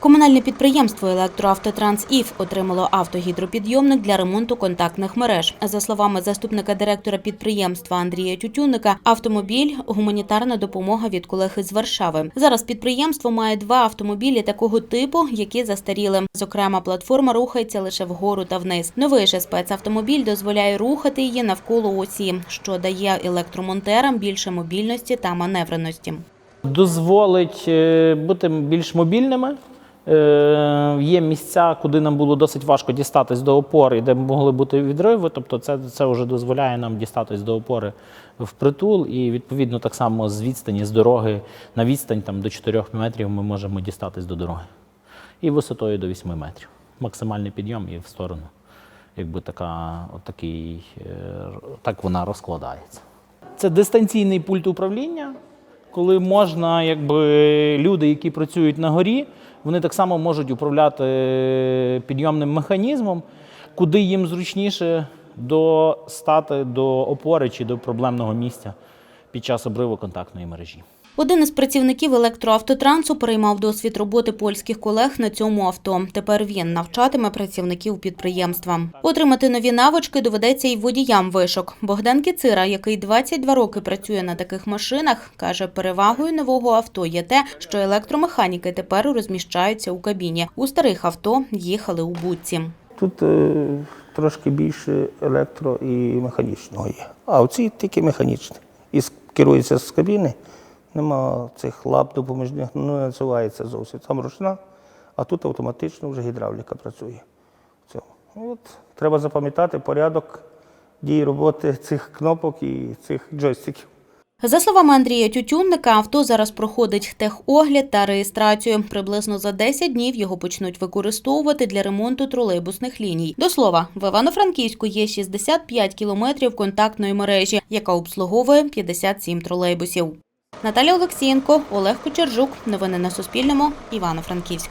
Комунальне підприємство «Електроавтотранс ІФ» отримало автогідропідйомник для ремонту контактних мереж. За словами заступника директора підприємства Андрія Тютюника, автомобіль – гуманітарна допомога від колег із Варшави. Зараз підприємство має два автомобілі такого типу, які застаріли. Зокрема, платформа рухається лише вгору та вниз. Новий же спецавтомобіль дозволяє рухати її навколо осі, що дає електромонтерам більше мобільності та маневреності. дозволить е, бути більш мобільними. Е, Є місця, куди нам було досить важко дістатись до опори, де могли бути відриви. Тобто, це, це вже дозволяє нам дістатись до опори в притул, і відповідно так само з відстані з дороги на відстань там, до 4 метрів ми можемо дістатись до дороги. І висотою до 8 метрів. Максимальний підйом і в сторону. Якби така, от такий, е, так вона розкладається. Це дистанційний пульт управління, коли можна, якби люди, які працюють на горі, вони так само можуть управляти підйомним механізмом, куди їм зручніше достати до опори чи до проблемного місця під час обриву контактної мережі. Один із працівників електроавтотрансу переймав досвід роботи польських колег на цьому авто. Тепер він навчатиме працівників підприємства. Отримати нові навички доведеться й водіям вишок. Богдан Кіцира, який 22 роки працює на таких машинах, каже, перевагою нового авто є те, що електромеханіки тепер розміщаються у кабіні. У старих авто їхали у будці. Тут е, трошки більше електро і механічного є. А оці тільки механічні. І керується з кабіни. Нема цих лап допоміжних, ну не називається зовсім. Там ручна, а тут автоматично вже гідравліка працює. От, треба запам'ятати порядок дії роботи цих кнопок і цих джойстиків. За словами Андрія Тютюнника, авто зараз проходить техогляд та реєстрацію. Приблизно за 10 днів його почнуть використовувати для ремонту тролейбусних ліній. До слова, в Івано-Франківську є 65 кілометрів контактної мережі, яка обслуговує 57 тролейбусів. Наталя Олексієнко, Олег Кучержук. Новини на Суспільному. Івано-Франківськ.